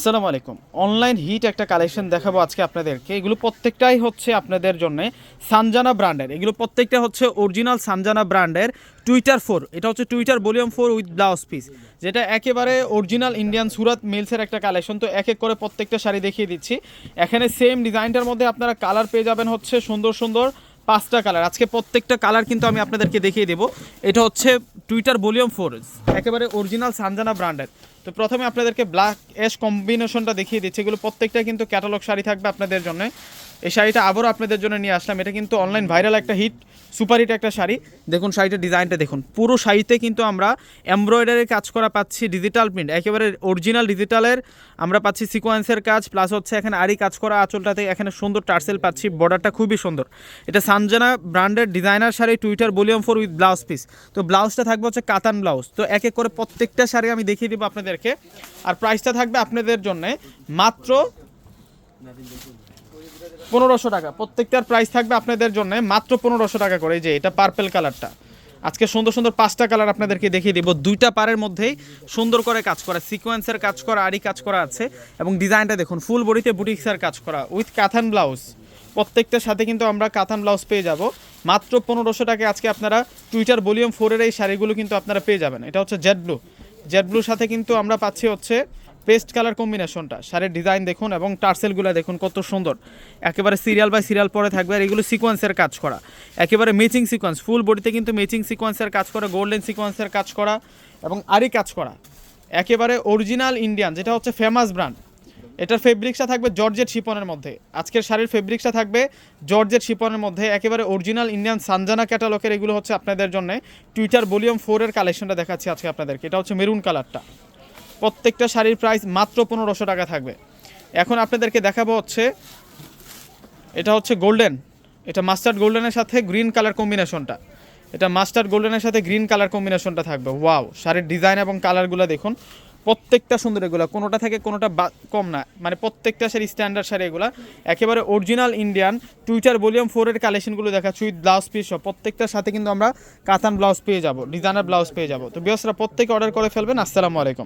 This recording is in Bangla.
আসসালামু আলাইকুম। অনলাইন হিট একটা কালেকশন দেখাবো আজকে আপনাদেরকে। এগুলো প্রত্যেকটাই হচ্ছে আপনাদের জন্য সানজানা ব্র্যান্ডের এগুলো প্রত্যেকটা হচ্ছে অরিজিনাল সানজানা ব্র্যান্ডের টুইটার ফোর এটা হচ্ছে Twitter volume four with blouse piece যেটা একেবারে অরিজিনাল ইন্ডিয়ান সুরাত মিলসের একটা কালেকশন তো এক এক করে প্রত্যেকটা শাড়ি দেখিয়ে দিচ্ছি। এখানে সেম ডিজাইনটার মধ্যে আপনারা কালার পেয়ে যাবেন হচ্ছে সুন্দর সুন্দর পাঁচটা কালার আজকে প্রত্যেকটা কালার কিন্তু আমি আপনাদেরকে দেখিয়ে দেবো। এটা হচ্ছে টুইটার ভলিউম ফোর একেবারে অরিজিনাল সানজানা ব্র্যান্ডের তো প্রথমে আপনাদেরকে ব্ল্যাক অ্যাশ কম্বিনেশনটা দেখিয়ে দিচ্ছি। এগুলো প্রত্যেকটা কিন্তু ক্যাটালগ শাড়ি থাকবে আপনাদের জন্য। এই শাড়িটা আবারও আপনাদের জন্য নিয়ে আসলাম। এটা কিন্তু অনলাইন ভাইরাল একটা হিট সুপার হিট একটা শাড়ি। দেখুন শাড়িটার ডিজাইনটা দেখুন। পুরো শাড়িতে কিন্তু আমরা এমব্রয়ডারি কাজ করা পাচ্ছি ডিজিটাল প্রিন্ট একেবারে অরিজিনাল ডিজিটালের আমরা পাচ্ছি সিকোয়েন্সের কাজ প্লাস হচ্ছে এখানে আরই কাজ করা আঁচলটাতে এখানে সুন্দর টার্সেল পাচ্ছি বর্ডারটা খুবই সুন্দর। এটা সানজানা ব্র্যান্ডের designer sari Twitter volume four with blouse piece তো ব্লাউজটা থাকবে হচ্ছে কাতান ব্লাউজ তো এক এক করে প্রত্যেকটা শাড়ি আমি দেখিয়ে দিব আপনাদেরকে। আর প্রাইসটা থাকবে আপনাদের জন্যে মাত্র পনেরোশো টাকা। প্রত্যেকটার প্রাইস থাকবে আপনাদের জন্য মাত্র পনেরোশো টাকা করে। যে, এটা পার্পেল কালারটা আজকে সুন্দর সুন্দর পাঁচটা কালার আপনাদেরকে দেখিয়ে দিব। দুইটা পারের মধ্যেই সুন্দর করে কাজ করা সিকোয়েন্সের কাজ করা আরি কাজ করা আছে। এবং ডিজাইনটা দেখুন ফুল বডিতে বুটিক্সের কাজ করা উইথ কাথান ব্লাউজ প্রত্যেকটার সাথে কিন্তু আমরা কাতান ব্লাউজ পেয়ে যাব। মাত্র পনেরোশো টাকায় আজকে আপনারা টুইটার ভলিউম ফোরের এই শাড়িগুলো কিন্তু আপনারা পেয়ে যাবেন। এটা হচ্ছে জেড ব্লু জেড ব্লুর সাথে কিন্তু আমরা পাচ্ছি হচ্ছে পেস্ট কালার কম্বিনেশনটা, শাড়ির ডিজাইন দেখুন এবং টার্সেলগুলো দেখুন কত সুন্দর। একেবারে সিরিয়াল বাই সিরিয়াল পরে থাকবে আর এগুলো সিকোয়েন্সের কাজ করা। একেবারে ম্যাচিং সিকোয়েন্স ফুল বডিতে কিন্তু ম্যাচিং সিকোয়েন্সের কাজ করা গোল্ডেন সিকোয়েন্সের কাজ করা এবং আরই কাজ করা। একেবারে অরিজিনাল ইন্ডিয়ান যেটা হচ্ছে ফেমাস ব্র্যান্ড এটার ফেব্রিক্সটা থাকবে জর্জেট শিপনের মধ্যে। আজকের শাড়ির ফেব্রিক্সটা থাকবে জর্জেট শিপনের মধ্যে। একেবারে অরিজিনাল ইন্ডিয়ান সানজানা ক্যাটালগের এগুলো হচ্ছে আপনাদের জন্য। টুইটার ভলিউম ফোরের কালেকশনটা দেখাচ্ছি আজকে আপনাদেরকে। এটা হচ্ছে মেরুন কালারটা প্রত্যেকটা শাড়ির প্রাইস মাত্র পনেরোশো টাকা থাকবে। এখন আপনাদেরকে দেখাবো হচ্ছে, এটা হচ্ছে গোল্ডেন এটা মাস্টার্ড গোল্ডেনের সাথে গ্রিন কালার কম্বিনেশনটা এটা মাস্টার্ড গোল্ডেনের সাথে গ্রিন কালার কম্বিনেশনটা থাকবে। ওয়াও শাড়ির ডিজাইন এবং কালারগুলো দেখুন, প্রত্যেকটা সুন্দর এগুলো, কোনোটা থেকে কোনোটা কম না। মানে প্রত্যেকটা শাড়ি স্ট্যান্ডার্ড শাড়ি এগুলো, একেবারে অরিজিনাল ইন্ডিয়ান টুইটার ভলিউম ফোরের কালেকশনগুলো দেখাচ্ছি উইথ ব্লাউজ পিস সব। প্রত্যেকটার সাথে কিন্তু আমরা কাতান ব্লাউজ পেয়ে যাব ডিজাইনার ব্লাউজ পেয়ে যাব। তো বিয়সরা প্রত্যেকে অর্ডার করে ফেলবেন। আসসালামু আলাইকুম।